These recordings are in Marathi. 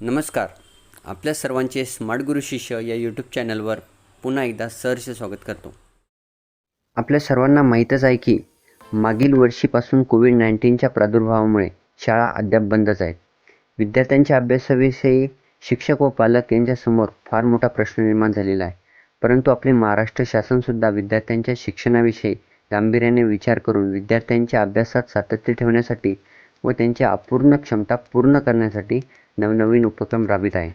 नमस्कार. आपल्या सर्वांचे स्मार्ट गुरु शिष्य या यूट्यूब चॅनलवर पुन्हा एकदा सहर्ष स्वागत करतो. आपल्या सर्वांना माहीतच आहे की मागील वर्षीपासून कोविड नाईन्टीनच्या प्रादुर्भावामुळे शाळा अद्याप बंदच आहेत. विद्यार्थ्यांच्या अभ्यासाविषयी शिक्षक व पालक यांच्यासमोर फार मोठा प्रश्न निर्माण झालेला आहे. परंतु आपले महाराष्ट्र शासनसुद्धा विद्यार्थ्यांच्या शिक्षणाविषयी गांभीर्याने विचार करून विद्यार्थ्यांच्या अभ्यासात सातत्य ठेवण्यासाठी व त्यांच्या अपूर्ण क्षमता पूर्ण करण्यासाठी नवनवीन उपक्रम राबवित आहे.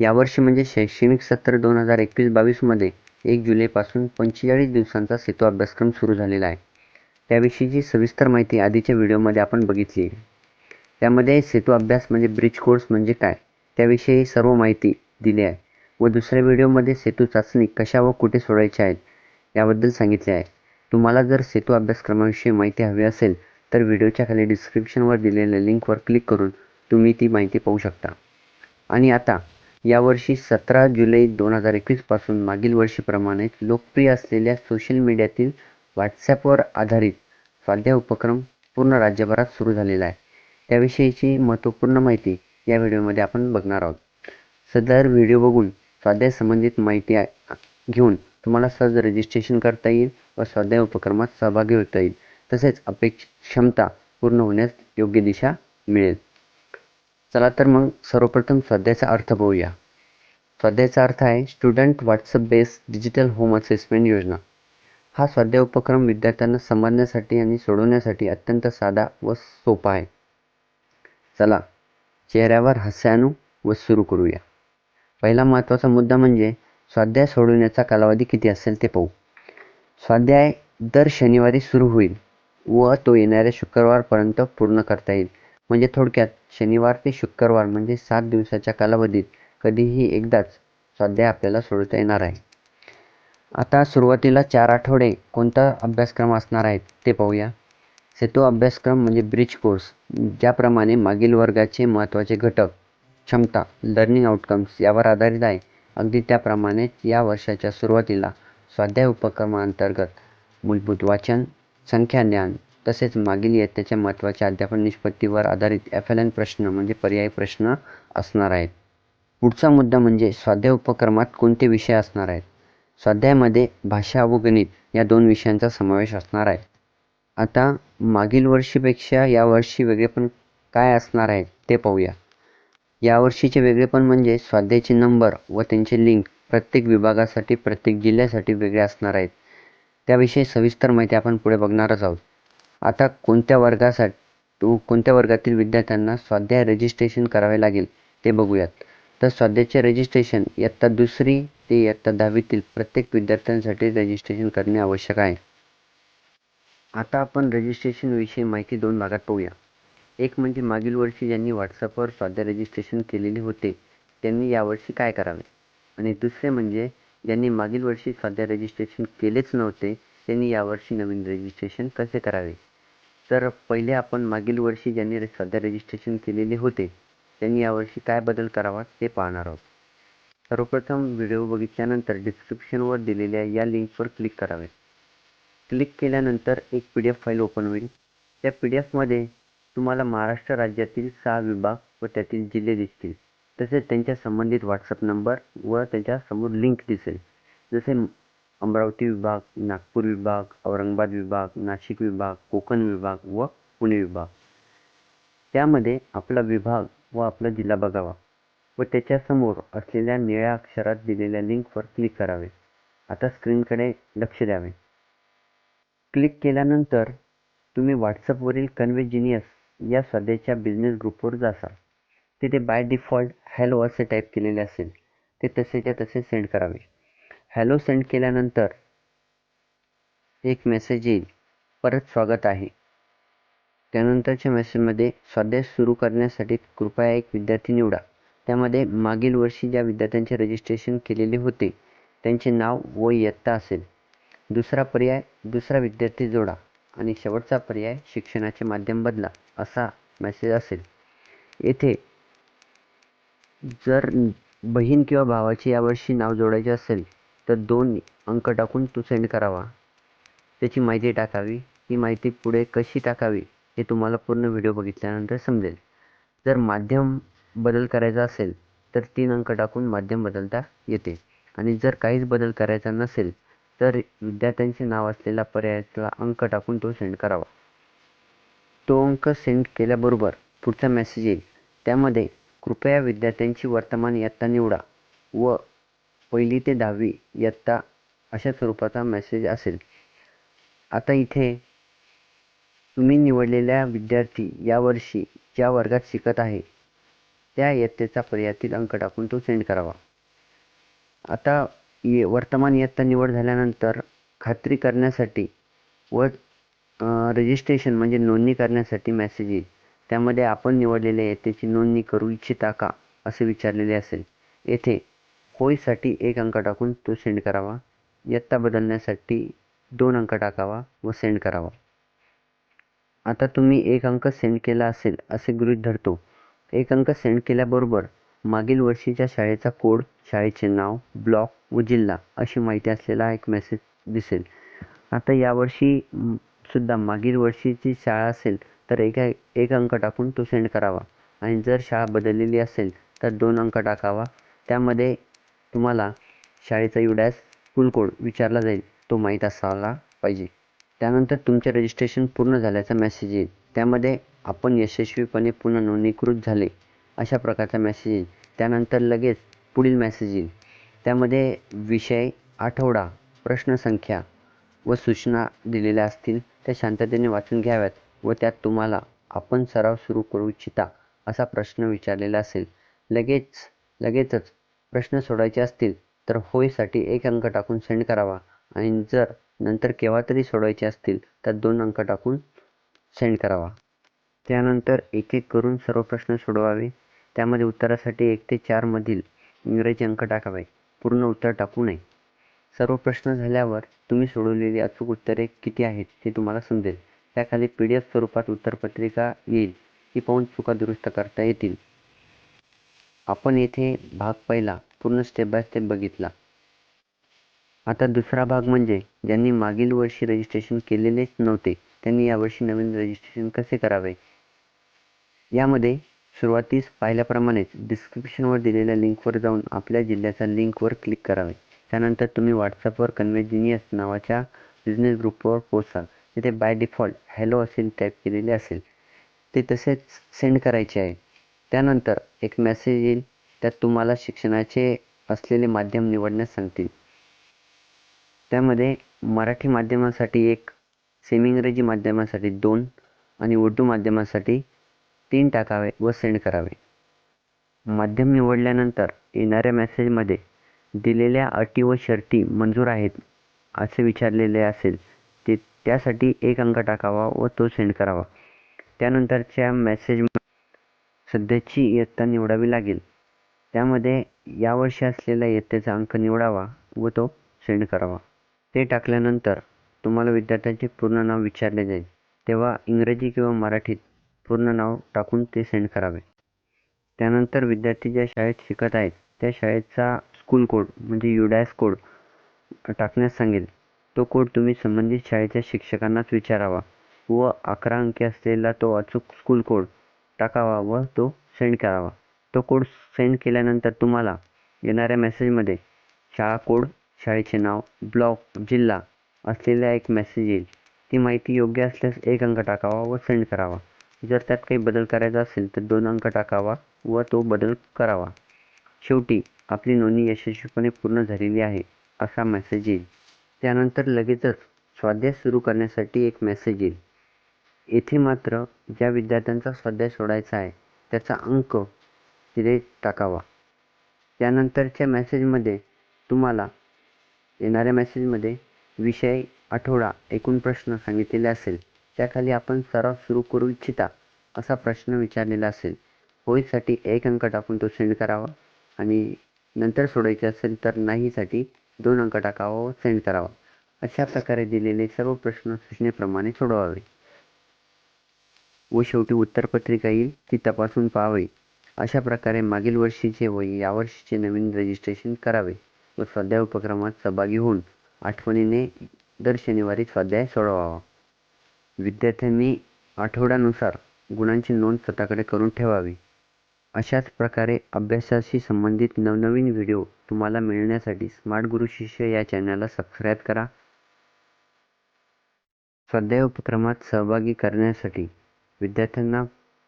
यावर्षी म्हणजे शैक्षणिक सत्र दोन हजार एकवीस बावीसमध्ये एक जुलैपासून पंचेचाळीस दिवसांचा सेतू अभ्यासक्रम सुरू झालेला आहे. त्याविषयीची सविस्तर माहिती आधीच्या व्हिडिओमध्ये आपण बघितली त्यामध्ये सेतू अभ्यास म्हणजे ब्रिज कोर्स म्हणजे काय? त्याविषयी सर्व माहिती दिली आहे व दुसऱ्या व्हिडिओमध्ये सेतू चाचणी कशा व कुठे सोडायच्या आहेत याबद्दल सांगितले आहे. तुम्हाला जर सेतू अभ्यासक्रमाविषयी माहिती हवी असेल तर व्हिडिओच्या खाली डिस्क्रिप्शनवर दिलेल्या लिंकवर क्लिक करून तुम्ही ती माहिती पाहू शकता. आणि आता यावर्षी सतरा जुलै दोन हजार एकवीसपासून मागील वर्षीप्रमाणेच लोकप्रिय असलेल्या सोशल मीडियातील व्हॉट्सॲपवर आधारित स्वाध्याय उपक्रम पूर्ण राज्यभरात सुरू झालेला आहे. त्याविषयीची महत्त्वपूर्ण माहिती या व्हिडिओमध्ये आपण बघणार आहोत. सदर व्हिडिओ बघून स्वाध्याय संबंधित माहिती घेऊन तुम्हाला सहज रजिस्ट्रेशन करता येईल व स्वाध्याय उपक्रमात सहभागी होता येईल. तसेच अपेक्ष क्षमता पूर्ण होण्यास योग्य दिशा मिळेल. चला तर मग सर्वप्रथम स्वाध्यायाचा अर्थ पाहूया स्वाध्यायाचा अर्थ आहे student WhatsApp based digital home assessment योजना. हा स्वाध्याय उपक्रम विद्यार्थ्यांना समजण्यासाठी आणि सोडवण्यासाठी अत्यंत साधा व सोपा आहे. चला चेहऱ्यावर हस्यानू व सुरू करूया. पहिला महत्त्वाचा मुद्दा म्हणजे स्वाध्याय सोडवण्याचा कालावधी किती असेल ते पाहू. स्वाध्याय दर शनिवारी सुरू होईल व तो येणाऱ्या शुक्रवारपर्यंत पूर्ण करता येईल. म्हणजे थोडक्यात शनिवार ते शुक्रवार म्हणजे सात दिवसाच्या कालावधीत कधीही एकदाच स्वाध्याय आपल्याला सोडवता येणार आहे. आता सुरुवातीला चार आठवडे कोणता अभ्यासक्रम असणार आहेत ते पाहूया. सेतू अभ्यासक्रम म्हणजे ब्रिज कोर्स ज्याप्रमाणे मागील वर्गाचे महत्त्वाचे घटक क्षमता लर्निंग आउटकम्स यावर आधारित आहे. अगदी त्याप्रमाणेच या वर्षाच्या सुरुवातीला स्वाध्याय उपक्रमांतर्गत मूलभूत वाचन संख्याज्ञान तसेच मागील इयत्तेच्या महत्त्वाच्या अध्यापन निष्पत्तीवर आधारित एफ एल एन प्रश्न म्हणजे पर्यायी प्रश्न असणार आहेत. पुढचा मुद्दा म्हणजे स्वाध्याय उपक्रमात कोणते विषय असणार आहेत? स्वाध्यायामध्ये भाषा व गणित या दोन विषयांचा समावेश असणार आहे. आता मागील वर्षीपेक्षा यावर्षी वेगळेपण काय असणार आहे ते पाहूया. यावर्षीचे वेगळेपण म्हणजे स्वाध्यायाचे नंबर व त्यांचे लिंक प्रत्येक विभागासाठी प्रत्येक जिल्ह्यासाठी वेगळे असणार आहेत. त्याविषयी सविस्तर माहिती आपण पुढे बघणारच आहोत. आता कोणत्या वर्गासाठी कोणत्या वर्गातील विद्यार्थ्यांना स्वाध्याय रजिस्ट्रेशन करावे लागेल ते बघूयात. तर स्वाध्यायचे रजिस्ट्रेशन इयत्ता दुसरी ते इयत्ता दहावीतील प्रत्येक विद्यार्थ्यांसाठी रजिस्ट्रेशन करणे आवश्यक आहे. आता आपण रजिस्ट्रेशनविषयी माहिती दोन भागात पाहूया. एक म्हणजे मागील वर्षी ज्यांनी व्हॉट्सअपवर स्वाध्याय रजिस्ट्रेशन केलेले होते त्यांनी यावर्षी काय करावे? आणि दुसरे म्हणजे ज्यांनी मागील वर्षी स्वाध्याय रजिस्ट्रेशन केलेच नव्हते त्यांनी यावर्षी नवीन रजिस्ट्रेशन कसे करावे? तर पहिले आपण मागील वर्षी ज्यांनी सध्या रजिस्ट्रेशन केलेले होते त्यांनी यावर्षी काय बदल करावा ते पाहणार आहोत. सर्वप्रथम व्हिडिओ बघितल्यानंतर डिस्क्रिप्शनवर दिलेल्या या लिंकवर क्लिक करावे. क्लिक केल्यानंतर एक P D F file open होईल. त्या पी डी एफमध्ये तुम्हाला महाराष्ट्र राज्यातील सहा विभाग व त्यातील जिल्हे दिसतील. तसेच त्यांच्या संबंधित व्हॉट्सअप नंबर व त्याच्यासमोर लिंक दिसेल. जसे अमरावती विभाग नागपूर विभाग औरंगाबाद विभाग नाशिक विभाग कोकण विभाग व पुणे विभाग. त्यामध्ये आपला विभाग व आपला जिल्हा बघावा व त्याच्यासमोर असलेल्या निळ्या अक्षरात दिलेल्या लिंकवर क्लिक करावे. आता स्क्रीनकडे लक्ष द्यावे. क्लिक केल्यानंतर तुम्ही व्हॉट्सअपवरील कन्व्हेजिनियस या सध्याच्या बिझनेस ग्रुपवर जासाल. तिथे बाय डिफॉल्ट हॅलो असे टाईप केलेले असेल. ते तसेच्या तसे सेंड करावे. हॅलो सेंड केल्यानंतर एक मेसेज येईल. परत स्वागत आहे. त्यानंतरच्या मेसेजमध्ये स्वाध्याय सुरू करण्यासाठी कृपया एक विद्यार्थी निवडा. त्यामध्ये मागील वर्षी ज्या विद्यार्थ्यांचे रजिस्ट्रेशन केलेले होते त्यांचे नाव व इयत्ता असेल. दुसरा पर्याय दुसरा विद्यार्थी जोडा आणि शेवटचा पर्याय शिक्षणाचे माध्यम बदला असा मेसेज असेल. येथे जर बहीण किंवा भावाचे यावर्षी नाव जोडायचे असेल तर दोन अंक टाकून तो सेंड करावा. त्याची माहिती टाकावी. ही माहिती पुढे कशी टाकावी हे तुम्हाला पूर्ण व्हिडिओ बघितल्यानंतर समजेल. जर माध्यम बदल करायचा असेल तर तीन अंक टाकून माध्यम बदलता येते. आणि जर काहीच बदल करायचा नसेल तर विद्यार्थ्यांचे नाव असलेला पर्यायातला अंक टाकून तो सेंड करावा. तो अंक सेंड केल्याबरोबर पुढचा मेसेज येईल. त्यामध्ये कृपया विद्यार्थ्यांची वर्तमान इयत्ता निवडा व पहिली ते दहावी इयत्ता अशा स्वरूपाचा मेसेज असेल. आता इथे तुम्ही निवडलेल्या विद्यार्थी यावर्षी ज्या वर्गात शिकत आहे त्या इयत्तेचा पर्यायातील अंक टाकून तो सेंड करावा. आता ये वर्तमान इयत्ता निवड झाल्यानंतर खात्री करण्यासाठी व रजिस्ट्रेशन म्हणजे नोंदणी करण्यासाठी मेसेज येईल. त्यामध्ये आपण निवडलेल्या इयत्तेची नोंदणी करू इच्छिता का असे विचारलेले असेल. येथे होयसाठी एक अंक टाकून तो सेंड करावा. इयत्ता बदलण्यासाठी दोन अंक टाकावा व सेंड करावा. आता तुम्ही एक अंक सेंड केला असेल असे गृहीत धरतो. एक अंक सेंड केल्याबरोबर मागील वर्षीच्या शाळेचा कोड शाळेचे नाव ब्लॉक व जिल्हा अशी माहिती असलेला एक मेसेज दिसेल. आता यावर्षी सुद्धा मागील वर्षीची शाळा असेल तर एका एक अंक टाकून तो सेंड करावा. आणि जर शाळा बदललेली असेल तर दोन अंक टाकावा. त्यामध्ये तुम्हाला शाळेचा युडॅस स्कूल कोड विचारला जाईल. तो माहीत असायला पाहिजे. त्यानंतर तुमचे रजिस्ट्रेशन पूर्ण झाल्याचा मेसेज येईल. त्यामध्ये आपण यशस्वीपणे पुन्हा नोंदणीकृत झाले अशा प्रकारचा मेसेज येईल. त्यानंतर लगेच पुढील मेसेज येईल. त्यामध्ये विषय आठवडा प्रश्नसंख्या व सूचना दिलेल्या असतील त्या शांततेने वाचून घ्याव्यात व त्यात तुम्हाला आपण सराव सुरू करू इच्छिता असा प्रश्न विचारलेला असेल. लगेच लगेचच प्रश्न सोडायचे असतील तर होयसाठी एक अंक टाकून सेंड करावा. आणि जर नंतर केव्हा तरी सोडवायचे असतील तर दोन अंक टाकून सेंड करावा. त्यानंतर एक एक करून सर्व प्रश्न सोडवावे. त्यामध्ये उत्तरासाठी एक ते चारमधील इंग्रजी अंक टाकावे. पूर्ण उत्तर टाकू नये. सर्व प्रश्न झाल्यावर तुम्ही सोडवलेली अचूक उत्तरे किती आहेत ते तुम्हाला समजेल. त्याखाली पी डी एफ स्वरूपात उत्तरपत्रिका येईल. ती पाहून चुका दुरुस्त करता येतील. आपण येथे भाग पहिला पूर्ण स्टेप बाय स्टेप बघितला. आता दुसरा भाग म्हणजे ज्यांनी मागील वर्षी रजिस्ट्रेशन केलेलेच नव्हते त्यांनी यावर्षी नवीन रजिस्ट्रेशन कसे करावे? यामध्ये सुरुवातीस पाहिल्याप्रमाणेच डिस्क्रिप्शनवर दिलेल्या लिंकवर जाऊन आपल्या जिल्ह्याच्या लिंकवर क्लिक करावे. त्यानंतर तुम्ही व्हॉट्सअपवर कन्व्हेजिनियस नावाच्या बिझनेस ग्रुपवर पोचाल तिथे बाय डिफॉल्ट हॅलो असेल टाईप केलेले असेल. ते तसेच सेंड करायचे आहे. त्यानंतर एक मेसेज येईल. त्यात तुम्हाला शिक्षणाचे असलेले माध्यम निवडण्यास सांगतील. त्यामध्ये मराठी माध्यमासाठी एक सेमी इंग्रजी माध्यमासाठी दोन आणि उर्दू माध्यमासाठी तीन टाकावे व सेंड करावे. माध्यम निवडल्यानंतर येणाऱ्या मेसेजमध्ये दिलेल्या अटी व शर्ती मंजूर आहेत असे विचारलेले असेल ते त्यासाठी एक अंक टाकावा व तो सेंड करावा. त्यानंतरच्या मेसेज सध्याची इयत्ता निवडावी लागेल. त्यामध्ये यावर्षी असलेल्या इयत्तेचा अंक निवडावा व तो सेंड करावा. ते टाकल्यानंतर तुम्हाला विद्यार्थ्याचे पूर्ण नाव विचारले जाईल. तेव्हा इंग्रजी किंवा मराठीत पूर्ण नाव टाकून ते सेंड करावे. त्यानंतर विद्यार्थी ज्या शाळेत शिकत आहेत त्या शाळेचा स्कूल कोड म्हणजे युडॅस कोड टाकण्यास सांगेल. तो कोड तुम्ही संबंधित शाळेच्या शिक्षकांनाच विचारावा व अकरा अंकी असलेला तो अचूक स्कूल कोड टाकावा व तो सेंड करावा. तो कोड सेंड केल्यानंतर तुम्हाला येणाऱ्या मेसेजमध्ये शाळा कोड शाळेचे नाव ब्लॉक जिल्हा असलेला एक मेसेज येईल. ती माहिती योग्य असल्यास एक अंक टाकावा व सेंड करावा. जर त्यात काही बदल करायचा असेल तर दोन अंक टाकावा व तो बदल करावा. शेवटी आपली नोंदणी यशस्वीपणे पूर्ण झालेली आहे असा मेसेज येईल. त्यानंतर लगेचच स्वाध्याय सुरू करण्यासाठी एक मेसेज येईल. येथे मात्र ज्या विद्यार्थ्यांचा स्वाध्याय सोडायचा आहे त्याचा अंक तिथे टाकावा. त्यानंतरच्या मेसेजमध्ये तुम्हाला येणाऱ्या मेसेजमध्ये विषय आठवडा एकूण प्रश्न सांगितलेले असेल त्याखाली आपण सराव सुरू करू इच्छिता असा प्रश्न विचारलेला असेल. होयसाठी एक अंक टाकून तो सेंड करावा आणि नंतर सोडायचे असेल तर नाहीसाठी दोन अंक टाकावा व सेंड करावा. अशा प्रकारे दिलेले सर्व प्रश्न सूचनेप्रमाणे सोडवावे. व शेवटी उत्तरपत्रिका येईल ती तपासून पाहावी. अशा प्रकारे मागील वर्षीचे व यावर्षीचे नवीन रजिस्ट्रेशन करावे. व स्वाध्याय उपक्रमात सहभागी होऊन आठवणीने दर शनिवारी स्वाध्याय सोडवावा. विद्यार्थ्यांनी आठवड्यानुसार गुणांची नोंद स्वतःकडे करून ठेवावी. अशाच प्रकारे अभ्यासाशी संबंधित नवनवीन व्हिडिओ तुम्हाला मिळण्यासाठी स्मार्ट गुरु शिष्य या चॅनलला सबस्क्राईब करा. स्वाध्याय उपक्रमात सहभागी करण्यासाठी विद्यार्थ्यांना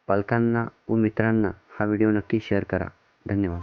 पालकांना व मित्रांना हा व्हिडिओ नक्की शेअर करा. धन्यवाद.